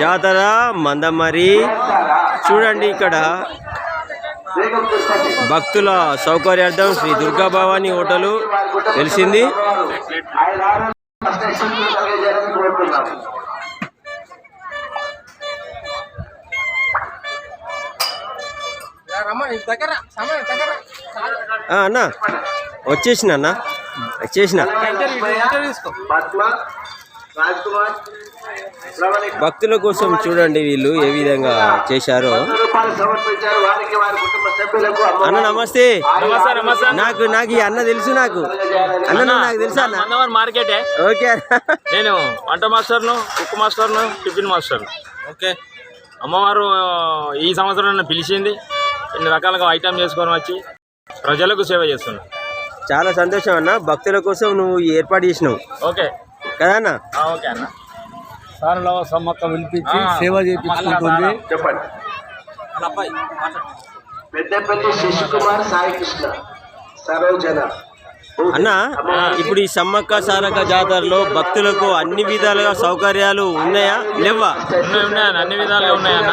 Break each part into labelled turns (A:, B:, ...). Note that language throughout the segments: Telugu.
A: జాతర మందమరి చూడండి ఇక్కడ. భక్తుల సౌకర్యార్థం శ్రీ దుర్గా భవాని హోటలు తెలిసింది. అన్నా అన్న వచ్చేసిన అన్న వచ్చేసిన. భక్తుల కోసం చూడండి వీళ్ళు ఏ విధంగా చేశారో.
B: వంద రూపాయలు సమర్పించారు. వారికి వారి కుటుంబ సభ్యులకు
A: అన్న నమస్తే.
C: నమస్తే నమస్తే.
A: నాకు నాకు ఈ అన్న తెలుసు నాకు. అన్న నాకు తెలుసా అన్న?
C: మార్కెటే.
A: ఓకే.
C: నేను వంట మాస్టర్ను కుక్ మాస్టర్ను టిఫిన్ మాస్టర్ను. ఓకే. అమ్మవారు ఈ సంవత్సరం నన్ను పిలిచింది. ఇన్ని రకాలుగా ఐటమ్ చేసుకొని వచ్చి ప్రజలకు సేవ చేస్తున్నా.
A: చాలా సంతోషం అన్న. భక్తుల కోసం నువ్వు ఏర్పాటు చేసినావు.
C: ఓకే.
A: కదా అన్న
C: ఆ, ఓకే అన్న.
D: సారలవ సమ్మక్క పిలిపించి
C: ఆ,
D: సేవ చేయించుకుంటుంది.
B: చెప్పండి. పెద్దపల్లి శశికుమార్ సాయి కృష్ణ సరోజన.
A: అన్న ఇప్పుడు ఈ సమ్మక్క సారక జాతరలో భక్తులకు అన్ని విధాలుగా సౌకర్యాలు ఉన్నాయా? లేవా
C: అన్న, విధాలుగా ఉన్నాయన్న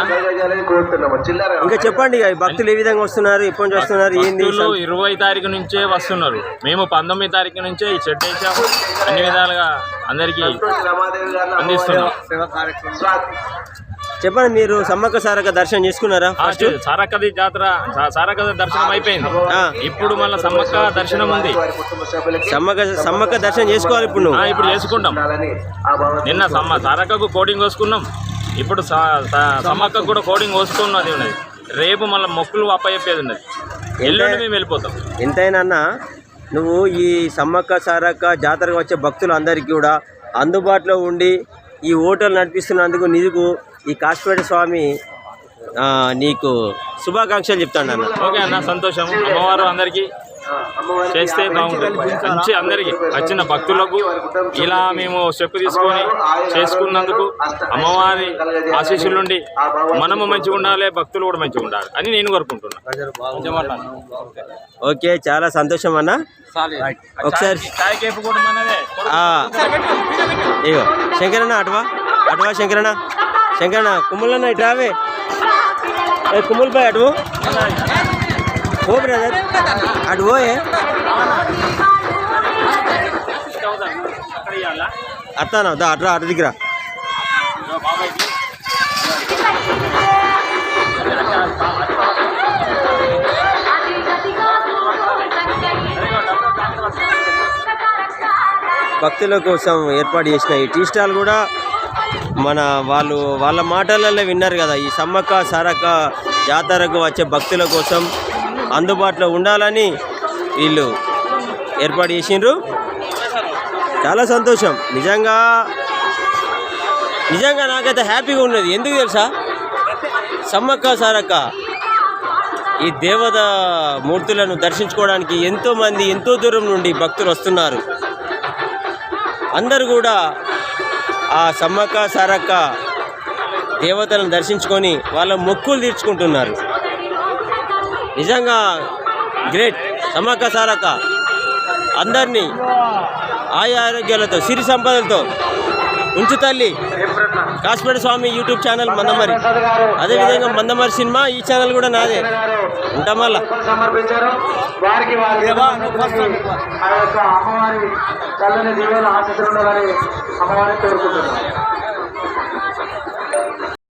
A: ఇంకా చెప్పండి భక్తులు ఏ విధంగా వస్తున్నారు ఎప్పటి నుంచి వస్తున్నారు ఏంది
C: ఇరవై తారీఖు నుంచే వస్తున్నారు. మేము పంతొమ్మిది తారీఖు నుంచే ఈ షెడ్ వేసాము అన్ని విధాలుగా అందరికీ అందిస్తున్నాం.
A: చెప్పండి మీరు సమ్మక్క సారక దర్శనం చేసుకున్నారా ఫస్ట్
C: సారక్కది జాతర సా- సారక్కది దర్శనం అయిపోయింది. ఇప్పుడు మళ్ళీ సమ్మక్క దర్శనం ఉంది.
A: సమ్మక్క సమ్మక్క దర్శనం చేసుకోవాలి ఇప్పుడు
C: ఆ,
A: నువ్వు
C: ఇప్పుడు చేసుకుంటాం. నిన్న సమ్మ సారక్కకు కోడింగ్ కోసుకున్నాం. ఇప్పుడు సమ్మక్కకు కూడా కోడింగ్ కోసుకున్నది ఉన్నది. రేపు మళ్ళీ మొక్కులు అప్పచెప్పేది ఉన్నది. ఎల్లుండి మేము వెళ్ళిపోతాం.
A: ఎంతైనా అన్న నువ్వు ఈ సమ్మక్క సారక్క జాతరకు వచ్చే భక్తులు అందరికీ కూడా అందుబాటులో ఉండి ఈ హోటల్ నడిపిస్తున్నందుకు నీకు ఈ కాశీపేట స్వామి నీకు శుభాకాంక్షలు చెప్తాను అన్న
C: ఓకే అన్న సంతోషం. అమ్మవారు అందరికీ చేస్తే బాగుంటుంది. మంచి అందరికీ వచ్చిన భక్తులకు ఇలా మేము స్టెప్ తీసుకొని చేసుకున్నందుకు అమ్మవారి ఆశీస్సులుండి మనము మంచిగా ఉండాలి భక్తులు కూడా మంచిగా ఉండాలి అని నేను కోరుకుంటున్నాను
A: ఓకే చాలా సంతోషం అన్న. ఒకసారి ఇగో శంకరన్న అటువా? అటువా శంకరన్న? శంకరణ కుమ్ములన్న ఇటు రావే. కుమ్ముల్ బాయ్ అటు ఓ బ్రదర్. అటు పోయే అత్తానా దా అట్రా అటు దిగిరా భక్తుల కోసం ఏర్పాటు చేసిన ఈ టీ స్టాల్ కూడా మన వాళ్ళు వాళ్ళ మాటలలో విన్నారు కదా ఈ సమ్మక్క సారక్క జాతరకు వచ్చే భక్తుల కోసం అందుబాటులో ఉండాలని వీళ్ళు ఏర్పాటు చేసిండ్రు. చాలా సంతోషం. నిజంగా నిజంగా నాకైతే హ్యాపీగా ఉన్నది. ఎందుకు తెలుసా? సమ్మక్క సారక్క ఈ దేవత మూర్తులను దర్శించుకోవడానికి ఎంతోమంది ఎంతో దూరం నుండి భక్తులు వస్తున్నారు. అందరూ కూడా ఆ సమ్మక్క సారక్క దేవతలను దర్శించుకొని వాళ్ళ మొక్కులు తీర్చుకుంటున్నారు. నిజంగా గ్రేట్. సమ్మక్క సారక్క అందరినీ ఆయా ఆరోగ్యాలతో సిరి సంపదలతో ఉంచు తల్లి. Kashmira Swami YouTube channel Mandamari. అదేవిధంగా మందమరి సినిమా ఈ ఛానల్ కూడా నాదే. ఉంటాం మళ్ళా.
B: సమర్పించారు వారికి వారి ఆ యొక్క అమ్మవారి చల్లని దీవెన ఆశిస్తుండాలని అమ్మవారిని కోరుకుంటున్నాను